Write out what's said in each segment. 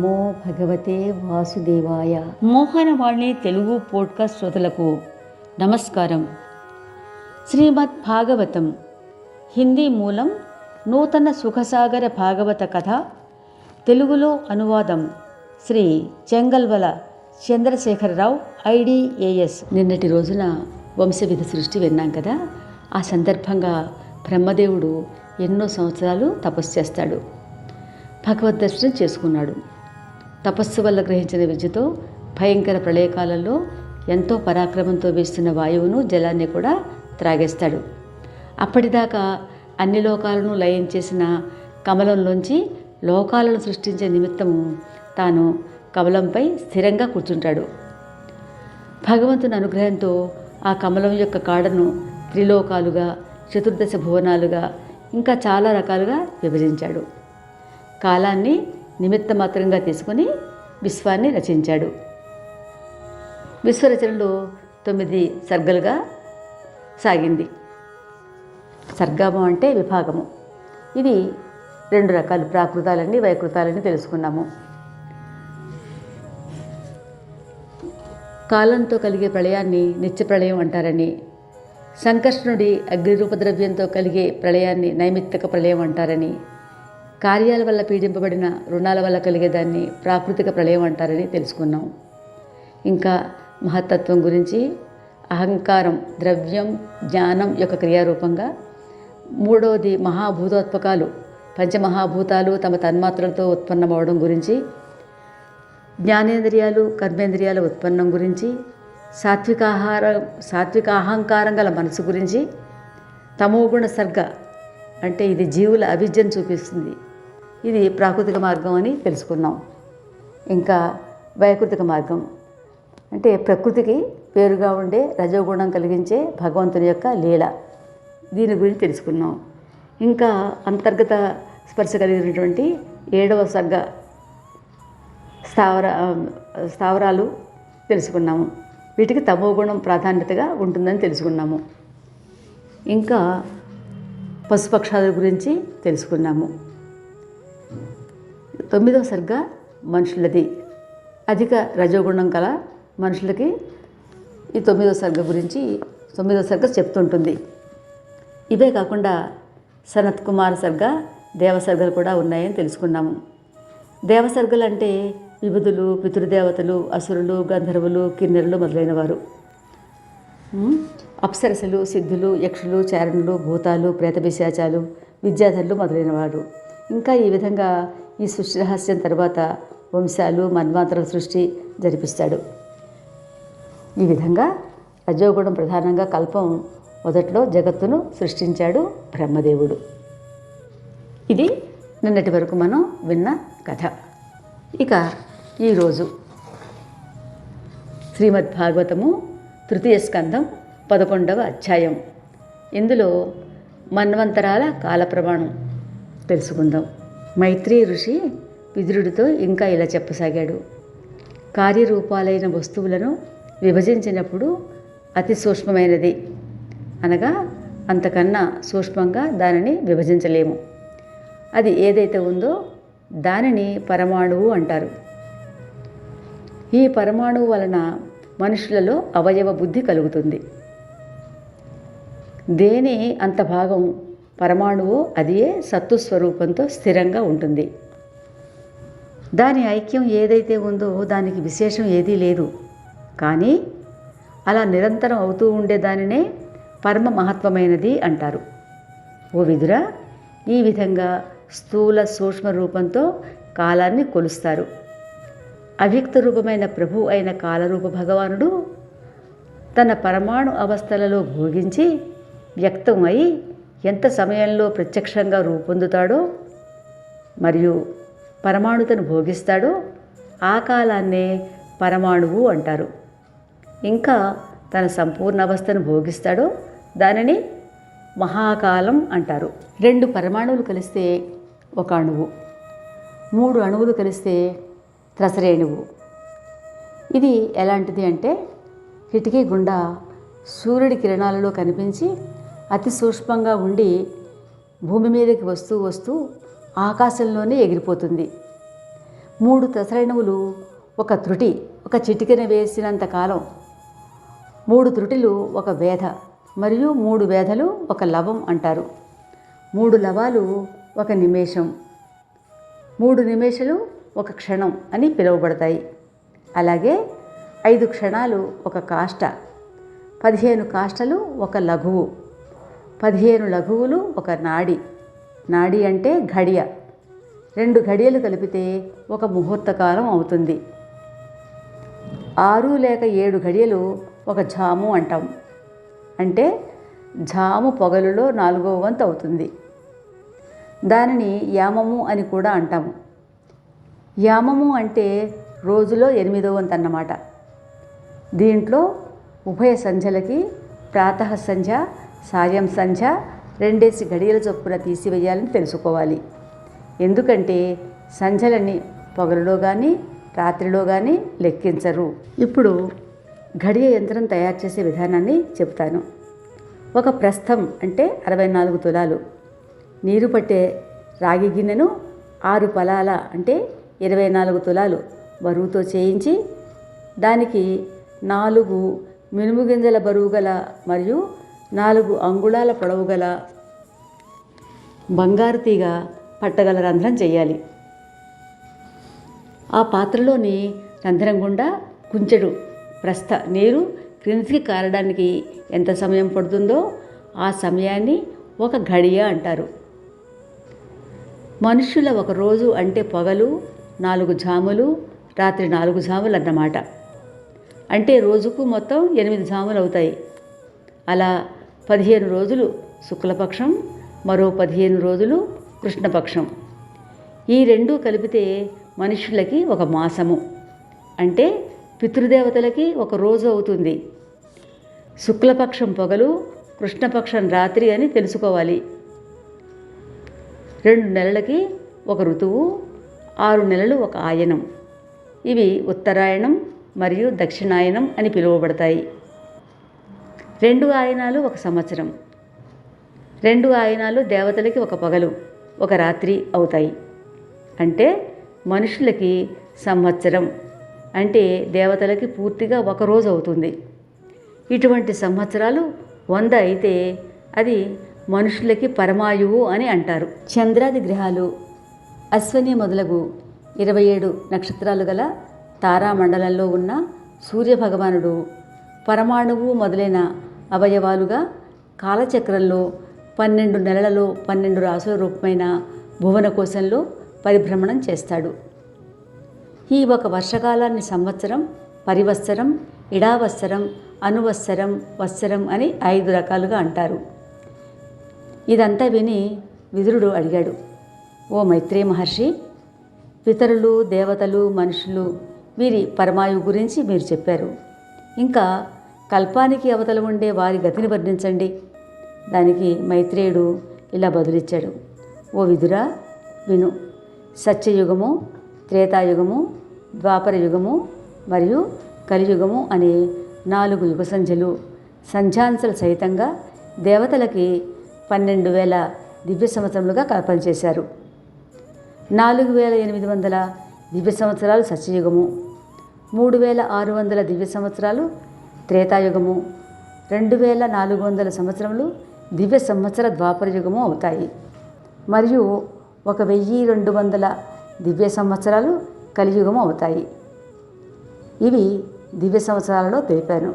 నమో భగవతే వాసుదేవాయ. మోహనవాణి తెలుగు పోడ్కాస్ట్ శ్రోతలకు నమస్కారం. శ్రీమద్ భాగవతం హిందీ మూలం నూతన సుఖసాగర భాగవత కథ తెలుగులో అనువాదం శ్రీ చెంగల్వల చంద్రశేఖరరావు ఐడిఏఎస్ నిన్నటి రోజున వంశవిధ సృష్టి విన్నాం కదా. ఆ సందర్భంగా బ్రహ్మదేవుడు ఎన్నో సంవత్సరాలు తపస్సు చేస్తాడు. భగవద్ దర్శనం చేసుకున్నాడు. తపస్సు వల్ల గ్రహించిన విద్యతో భయంకర ప్రళయకాలంలో ఎంతో పరాక్రమంతో వీస్తున్న వాయువును జలాన్ని కూడా త్రాగేస్తాడు. అప్పటిదాకా అన్ని లోకాలను లయం చేసిన కమలంలోంచి లోకాలను సృష్టించే నిమిత్తము తాను కమలంపై స్థిరంగా కూర్చుంటాడు. భగవంతుని అనుగ్రహంతో ఆ కమలం యొక్క కాడను త్రిలోకాలుగా చతుర్దశ భువనాలుగా ఇంకా చాలా రకాలుగా విభజించాడు. కాలాన్ని నిమిత్త మాత్రంగా తీసుకుని విశ్వాన్ని రచించాడు. విశ్వరచనలో తొమ్మిది సర్గలుగా సాగింది. సర్గము అంటే విభాగము. ఇది రెండు రకాలు ప్రాకృతాలని వైకృతాలని తెలుసుకున్నాము. కాలంతో కలిగే ప్రళయాన్ని నిత్య ప్రళయం అంటారని సంకర్షణుడి అగ్నిరూపద్రవ్యంతో కలిగే ప్రళయాన్ని నైమిత్తిక ప్రళయం అంటారని కార్యాల వల్ల పీడింపబడిన రుణాల వల్ల కలిగేదాన్ని ప్రాకృతిక ప్రళయం అంటారని తెలుసుకున్నాం. ఇంకా మహత్తత్వం గురించి అహంకారం ద్రవ్యం జ్ఞానం యొక్క క్రియారూపంగా మూడవది మహాభూతోత్పకాలు. పంచమహాభూతాలు తమ తన్మాత్రలతో ఉత్పన్నమవడం గురించి జ్ఞానేంద్రియాలు కర్మేంద్రియాల ఉత్పన్నం గురించి సాత్వికాహార సాత్విక అహంకారం గల మనసు గురించి తమోగుణ సర్గ అంటే ఇది జీవుల అవిద్యను చూపిస్తుంది. ఇది ప్రాకృతిక మార్గం అని తెలుసుకున్నాం. ఇంకా వైకృతిక మార్గం. అంటే ప్రకృతికి పేరుగా ఉండే రజోగుణం కలిగించే భగవంతుని యొక్క లీల. దీని గురించి తెలుసుకున్నాం. ఇంకా అంతర్గత స్పర్శ కలిగినటువంటి ఏడవ సర్గ స్థావర స్థావరాలు తెలుసుకున్నాము. వీటికి తమో గుణం ప్రాధాన్యతగా ఉంటుందని తెలుసుకున్నాము. ఇంకా పశుపక్షాల గురించి తెలుసుకున్నాము. తొమ్మిదవ సర్గ మనుషులది. అధిక రజోగుణం కల మనుషులకి ఈ తొమ్మిదవ సర్గ గురించి తొమ్మిదవ సర్గ చెప్తుంటుంది. ఇవే కాకుండా సనత్ కుమార్ సర్గ దేవసర్గలు కూడా ఉన్నాయని తెలుసుకున్నాము. దేవసర్గలు అంటే విభుదులు పితృదేవతలు అసురులు గంధర్వులు కిన్నెరులు మొదలైన వారు అప్సరసలు సిద్ధులు యక్షులు చారణులు భూతాలు ప్రేతపిశాచాలు విద్యాధరులు మొదలైన వారు ఇంకా ఈ విధంగా ఈ సృష్టి రహస్యం తర్వాత వంశాలు మన్వాంతర సృష్టి జరిపిస్తాడు. ఈ విధంగా రజోగుణం ప్రధానంగా కల్పం మొదట్లో జగత్తును సృష్టించాడు బ్రహ్మదేవుడు. ఇది నిన్నటి వరకు మనం విన్న కథ. ఇక ఈరోజు శ్రీమద్ భాగవతము తృతీయ స్కంధం పదకొండవ అధ్యాయం. ఇందులో మన్వంతరాల కాల ప్రమాణం తెలుసుకుందాం. మైత్రి ఋషి విదురుడితో ఇంకా ఇలా చెప్పసాగాడు. కార్యరూపాలైన వస్తువులను విభజించినప్పుడు అతి సూక్ష్మమైనది. అనగా అంతకన్నా సూక్ష్మంగా దానిని విభజించలేము. అది ఏదైతే ఉందో దానిని పరమాణువు అంటారు. ఈ పరమాణువు వలన మనుషులలో అవయవ బుద్ధి కలుగుతుంది. దేని అంత భాగం పరమాణువు అదియే సత్తు స్వరూపంతో స్థిరంగా ఉంటుంది. దాని ఐక్యం ఏదైతే ఉందో దానికి విశేషం ఏదీ లేదు. కానీ అలా నిరంతరం అవుతూ ఉండే దానినే పరమ మహత్వమైనది అంటారు. ఓ విధుర ఈ విధంగా స్థూల సూక్ష్మ రూపంతో కాలాన్ని కొలుస్తారు. అవ్యక్త రూపమైన ప్రభు అయిన కాలరూప భగవానుడు తన పరమాణు అవస్థలలో భోగించి వ్యక్తమై ఎంత సమయంలో ప్రత్యక్షంగా రూపొందుతాడో మరియు పరమాణుతను భోగిస్తాడో ఆ కాలాన్నే పరమాణువు అంటారు. ఇంకా తన సంపూర్ణ అవస్థను భోగిస్తాడో దానిని మహాకాలం అంటారు. రెండు పరమాణువులు కలిస్తే ఒక అణువు మూడు అణువులు కలిస్తే త్రసరేణువు ఇది ఎలాంటిది అంటే కిటికీ గుండా సూర్యుడి కిరణాలలో కనిపించి అతి సూక్ష్మంగా ఉండి భూమి మీదకి వస్తూ వస్తూ ఆకాశంలోనే ఎగిరిపోతుంది. మూడు తెసరైనవులు ఒక త్రుటి ఒక చిటికెన వేసినంత కాలం మూడు త్రుటిలు ఒక వేధ మరియు మూడు వేధలు ఒక లవం అంటారు. మూడు లవాలు ఒక నిమేషం మూడు నిమేషాలు ఒక క్షణం అని పిలువబడతాయి. అలాగే ఐదు క్షణాలు ఒక కాష్ట పదిహేను కాష్టలు ఒక లఘువు. పదిహేను లఘువులు ఒక నాడి. నాడి అంటే ఘడియ. రెండు ఘడియలు కలిపితే ఒక ముహూర్తకాలం అవుతుంది. ఆరు లేక ఏడు ఘడియలు ఒక జాము అంటాం. అంటే ఝాము పొగలులో నాలుగవ వంతు అవుతుంది. దానిని యామము అని కూడా అంటాము యామము అంటే రోజులో ఎనిమిదవ వంతు అన్నమాట. దీంట్లో ఉభయ సంధ్యలకి ప్రాతః సంధ్య సాయం సంధ్య రెండేసి గడియల చొప్పున తీసివేయాలని తెలుసుకోవాలి. ఎందుకంటే సంధ్యలని పొగలలో కానీ రాత్రిలో కానీ లెక్కించరు. ఇప్పుడు గడియ యంత్రం తయారు చేసే విధానాన్ని చెప్తాను. ఒక ప్రస్థం అంటే అరవై నాలుగు తులాలు. నీరు పట్టే రాగి గిన్నెను ఆరు పలాల అంటే ఇరవై నాలుగు తులాలు బరువుతో చేయించి దానికి నాలుగు మినుము గింజల బరువు గల మరియు నాలుగు అంగుళాల పొడవు గల బంగారు తీగ పట్టగల రంధ్రం చేయాలి. ఆ పాత్రలోని రంధ్రం గుండా కుంచెడు ప్రస్థ నీరు క్రిందికి కారడానికి ఎంత సమయం పడుతుందో ఆ సమయాన్ని ఒక ఘడియ అంటారు. మనుషుల ఒక రోజు అంటే పొగలు నాలుగు జాములు రాత్రి నాలుగు జాములు అన్నమాట. అంటే రోజుకు మొత్తం ఎనిమిది జాములు అవుతాయి. అలా పదిహేను రోజులు శుక్లపక్షం మరో పదిహేను రోజులు కృష్ణపక్షం. ఈ రెండు కలిపితే మనుషులకి ఒక మాసము. అంటే పితృదేవతలకి ఒక రోజు అవుతుంది. శుక్లపక్షం పొగలు కృష్ణపక్షం రాత్రి అని తెలుసుకోవాలి. రెండు నెలలకి ఒక ఋతువు ఆరు నెలలు ఒక ఆయనం. ఇవి ఉత్తరాయణం మరియు దక్షిణాయనం అని పిలువబడతాయి. రెండు ఆయనాలు ఒక సంవత్సరం. రెండు ఆయనాలు దేవతలకి ఒక పగలు ఒక రాత్రి అవుతాయి. అంటే మనుషులకి సంవత్సరం. అంటే దేవతలకి పూర్తిగా ఒక రోజు అవుతుంది. ఇటువంటి సంవత్సరాలు వంద అయితే అది మనుషులకి పరమాయువు అని అంటారు. చంద్రాది గ్రహాలు అశ్వని మొదలగు ఇరవై ఏడు నక్షత్రాలు గల తారామండలంలో ఉన్న సూర్యభగవానుడు పరమాణువు మొదలైన అవయవాలుగా కాలచక్రంలో పన్నెండు నెలలలో పన్నెండు రాసుల రూపమైన భువన కోశంలో పరిభ్రమణం చేస్తాడు. ఈ ఒక వర్షకాలాన్ని సంవత్సరం పరివత్సరం ఇడావత్సరం అనువత్సరం వత్సరం అని ఐదు రకాలుగా అంటారు. ఇదంతా విని విదురుడు అడిగాడు ఓ మైత్రే మహర్షి పితరులు దేవతలు మనుషులు వీరి పరమాయు గురించి మీరు చెప్పారు. ఇంకా కల్పానికి అవతల ఉండే వారి గతిని వర్ణించండి. దానికి మైత్రేయుడు ఇలా బదులిచ్చాడు. ఓ విదురా విను. సత్యయుగము త్రేతాయుగము ద్వాపర యుగము మరియు కలియుగము అనే నాలుగు యుగ సంధ్యలు సంధ్యాంశలు సహితంగా దేవతలకి పన్నెండు వేల దివ్య సంవత్సరములుగా కల్పన చేశారు నాలుగు వేల ఎనిమిది వందల దివ్య సంవత్సరాలు సత్యయుగము మూడు వేల ఆరు వందల దివ్య సంవత్సరాలు త్రేతాయుగము. రెండు వేల నాలుగు వందల సంవత్సరములు దివ్య సంవత్సర ద్వాపర యుగము అవుతాయి. మరియు ఒక వెయ్యి రెండు వందల దివ్య సంవత్సరాలు కలియుగము అవుతాయి. ఇవి దివ్య సంవత్సరాలలో తెలిపాను.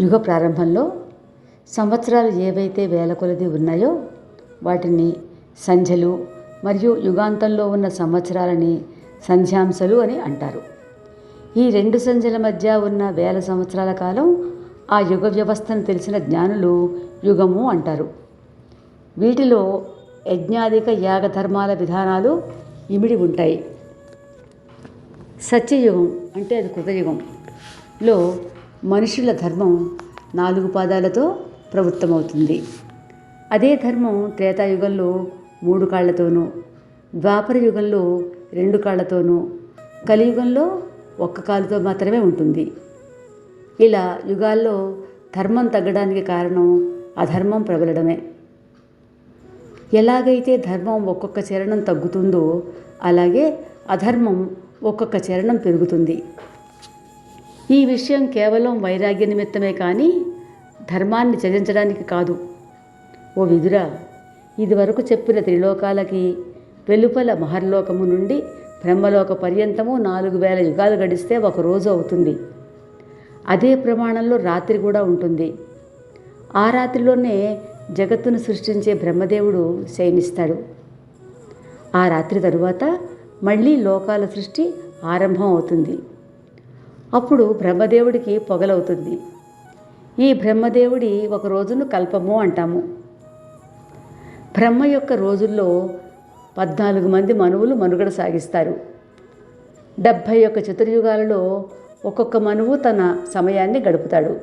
యుగ ప్రారంభంలో సంవత్సరాలు ఏవైతే వేల కొలది ఉన్నాయో వాటిని సంధ్యలు మరియు యుగాంతంలో ఉన్న సంవత్సరాలని సంధ్యాంశలు అని అంటారు. ఈ రెండు సంధ్యల మధ్య ఉన్న వేల సంవత్సరాల కాలం ఆ యుగ వ్యవస్థను తెలిసిన జ్ఞానులు యుగము అంటారు. వీటిలో యజ్ఞాధిక యాగధర్మాల విధానాలు ఇమిడి ఉంటాయి. సత్యయుగం అంటే అది కృతయుగంలో మనుషుల ధర్మం నాలుగు పాదాలతో ప్రవృత్తమవుతుంది. అదే ధర్మం త్రేతాయుగంలో మూడు కాళ్ళతోనూ ద్వాపర యుగంలో రెండు కాళ్ళతోనూ కలియుగంలో ఒక్క కాలుతో మాత్రమే ఉంటుంది. ఇలా యుగాల్లో ధర్మం తగ్గడానికి కారణం అధర్మం ప్రబలడమే. ఎలాగైతే ధర్మం ఒక్కొక్క చరణం తగ్గుతుందో అలాగే అధర్మం ఒక్కొక్క చరణం పెరుగుతుంది. ఈ విషయం కేవలం వైరాగ్య నిమిత్తమే కానీ ధర్మాన్ని త్యజించడానికి కాదు. ఓ విదురా ఇదివరకు చెప్పిన త్రిలోకాలకి వెలుపల మహర్లోకము నుండి బ్రహ్మలోక పర్యంతము నాలుగు వేల యుగాలు గడిస్తే ఒక రోజు అవుతుంది. అదే ప్రమాణంలో రాత్రి కూడా ఉంటుంది. ఆ రాత్రిలోనే జగత్తును సృష్టించే బ్రహ్మదేవుడు శయనిస్తాడు. ఆ రాత్రి తరువాత మళ్ళీ లోకాల సృష్టి ఆరంభం అవుతుంది. అప్పుడు బ్రహ్మదేవుడికి పొగలవుతుంది. ఈ బ్రహ్మదేవుడి ఒక రోజును కల్పము అంటాము. బ్రహ్మ యొక్క రోజుల్లో పద్నాలుగు మంది మనువులు మనుగడ సాగిస్తారు. డెబ్భై ఒక్క చతుర్యుగాలలో ఒక్కొక్క మనువు తన సమయాన్ని గడుపుతాడు.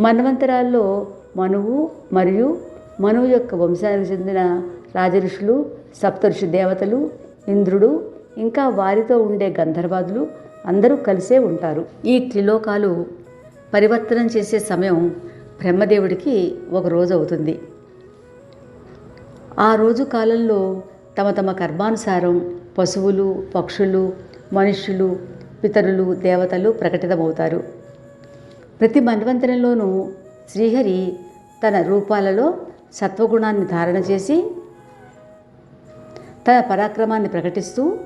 మన్వంతరాల్లో మనువు మరియు మనువు యొక్క వంశానికి చెందిన రాజఋషులు సప్తఋషి దేవతలు ఇంద్రుడు ఇంకా వారితో ఉండే గంధర్వాదులు అందరూ కలిసే ఉంటారు. ఈ త్రిలోకాలు పరివర్తనం చేసే సమయం బ్రహ్మదేవుడికి ఒక రోజు అవుతుంది. ఆ రోజు కాలంలో తమ తమ కర్మానుసారం పశువులు పక్షులు మనుష్యులు పితరులు దేవతలు ప్రకటితమవుతారు. ప్రతి మన్వంతరంలోనూ శ్రీహరి తన రూపాలలో సత్వగుణాన్ని ధారణ చేసి తన పరాక్రమాన్ని ప్రకటిస్తూ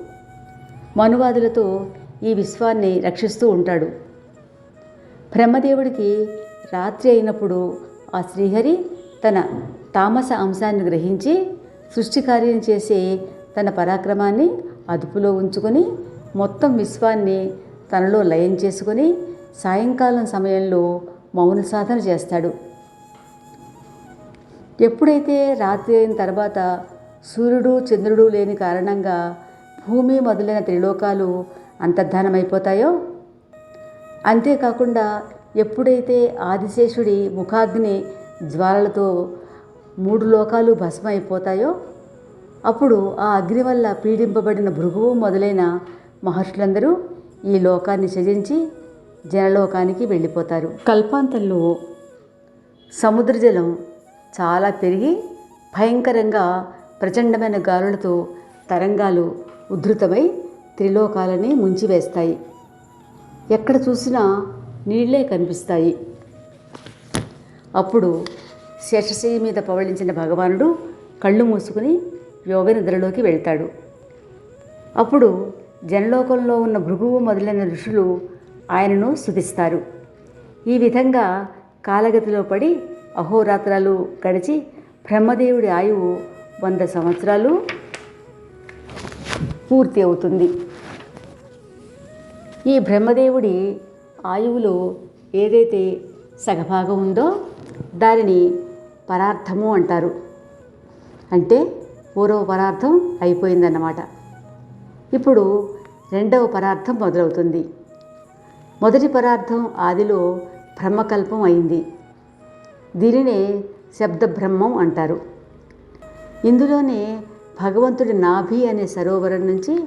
మనువాదులతో ఈ విశ్వాన్ని రక్షిస్తూ ఉంటాడు. బ్రహ్మదేవుడికి రాత్రి అయినప్పుడు ఆ శ్రీహరి తన తామస అంశాన్ని గ్రహించి సృష్టి కార్యం చేసే తన పరాక్రమాన్ని అదుపులో ఉంచుకొని మొత్తం విశ్వాన్ని తనలో లయం చేసుకొని సాయంకాలం సమయంలో మౌన సాధన చేస్తాడు. ఎప్పుడైతే రాత్రి అయిన తర్వాత సూర్యుడు చంద్రుడు లేని కారణంగా భూమి మొదలైన త్రిలోకాలు అంతర్ధానమైపోతాయో? అంతేకాకుండా ఎప్పుడైతే ఆదిశేషుడి ముఖాగ్ని జ్వాలలతో మూడు లోకాలు భస్మైపోతాయో? అప్పుడు ఆ అగ్ని వల్ల పీడింపబడిన భృగువు మొదలైన మహర్షులందరూ ఈ లోకాన్ని త్యజించి జనలోకానికి వెళ్ళిపోతారు. కల్పాంతంలో సముద్ర జలం చాలా పెరిగి భయంకరంగా ప్రచండమైన గాలులతో తరంగాలు ఉద్ధృతమై త్రిలోకాలని ముంచివేస్తాయి. ఎక్కడ చూసినా నీళ్ళే కనిపిస్తాయి. అప్పుడు శేషశయ్య మీద పవళించిన భగవానుడు కళ్ళు మూసుకుని యోగ నిద్రలోకి వెళ్తాడు. అప్పుడు జనలోకంలో ఉన్న భృగువు మొదలైన ఋషులు ఆయనను స్తుతిస్తారు ఈ విధంగా కాలగతిలో పడి అహోరాత్రాలు గడిచి బ్రహ్మదేవుడి ఆయువు వంద సంవత్సరాలు పూర్తి అవుతుంది. ఈ బ్రహ్మదేవుడి ఆయువులో ఏదైతే సగభాగం ఉందో దానిని పరార్థము అంటారు. అంటే పూర్వ పరార్థం అయిపోయిందన్నమాట. ఇప్పుడు రెండవ పరార్థం మొదలవుతుంది. మొదటి పరార్థం ఆదిలో బ్రహ్మకల్పం అయింది. దీనినే శబ్దబ్రహ్మం అంటారు. ఇందులోనే భగవంతుడి నాభి అనే సరోవరం నుంచి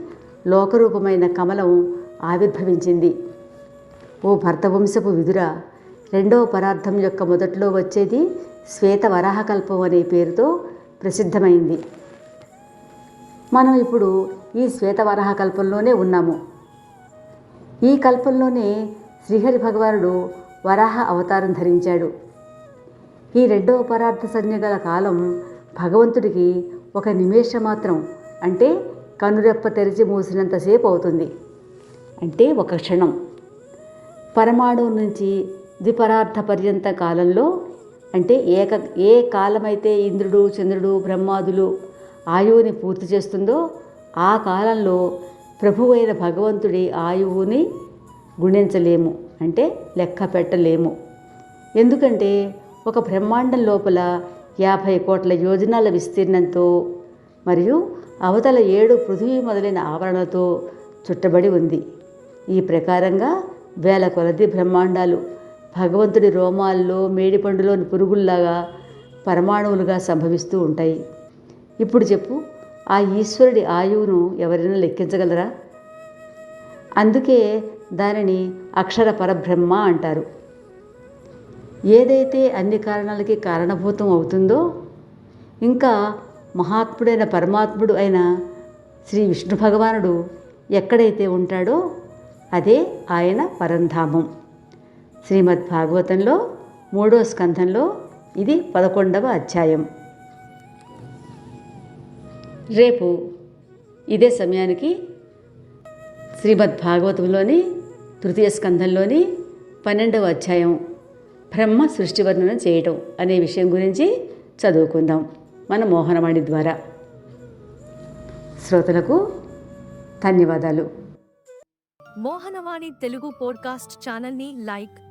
లోకరూపమైన కమలం ఆవిర్భవించింది. ఓ భర్తవంశపు విదుర రెండవ పరార్థం యొక్క మొదట్లో వచ్చేది శ్వేత వరాహకల్పం అనే పేరుతో ప్రసిద్ధమైంది. మనం ఇప్పుడు ఈ శ్వేత వరాహ కల్పంలోనే ఉన్నాము. ఈ కల్పంలోనే శ్రీహరి భగవానుడు వరాహ అవతారం ధరించాడు. ఈ రెండవ పరార్థ సంజ్ఞ గల కాలం భగవంతుడికి ఒక నిమేషం మాత్రం అంటే కనురెప్ప తెరిచి మూసినంతసేపు అవుతుంది. అంటే ఒక క్షణం. పరమాణువు నుంచి ద్విపరార్థ పర్యంత కాలంలో అంటే ఏక ఏ కాలమైతే ఇంద్రుడు చంద్రుడు బ్రహ్మాదులు ఆయువుని పూర్తి చేస్తుందో ఆ కాలంలో ప్రభువైన భగవంతుడి ఆయువుని గుణించలేము అంటే లెక్క పెట్టలేము. ఎందుకంటే ఒక బ్రహ్మాండం లోపల యాభై కోట్ల యోజనాల విస్తీర్ణంతో మరియు అవతల ఏడు పృథివీ మొదలైన ఆవరణలతో చుట్టబడి ఉంది. ఈ ప్రకారంగా వేల కొలది బ్రహ్మాండాలు భగవంతుడి రోమాల్లో మేడిపండులోని పురుగుల్లాగా పరమాణువులుగా సంభవిస్తూ ఉంటాయి. ఇప్పుడు చెప్పు ఆ ఈశ్వరుడి ఆయువును ఎవరైనా లెక్కించగలరా? అందుకే దానిని అక్షర పరబ్రహ్మ అంటారు. ఏదైతే అన్ని కారణాలకి కారణభూతం అవుతుందో ఇంకా మహాత్ముడైన పరమాత్ముడు అయిన శ్రీ విష్ణు భగవానుడు ఎక్కడైతే ఉంటాడో అదే ఆయన పరంధామం. శ్రీమద్ భాగవతంలో మూడో స్కంధంలో ఇది పదకొండవ అధ్యాయం. రేపు ఇదే సమయానికి శ్రీమద్ భాగవతంలోని తృతీయ స్కంధంలోని పన్నెండవ అధ్యాయం బ్రహ్మ సృష్టి వర్ణన చేయటం అనే విషయం గురించి చదువుకుందాం మన మోహనవాణి ద్వారా. శ్రోతలకు ధన్యవాదాలు. మోహనవాణి తెలుగు పోడ్కాస్ట్ ఛానల్ని లైక్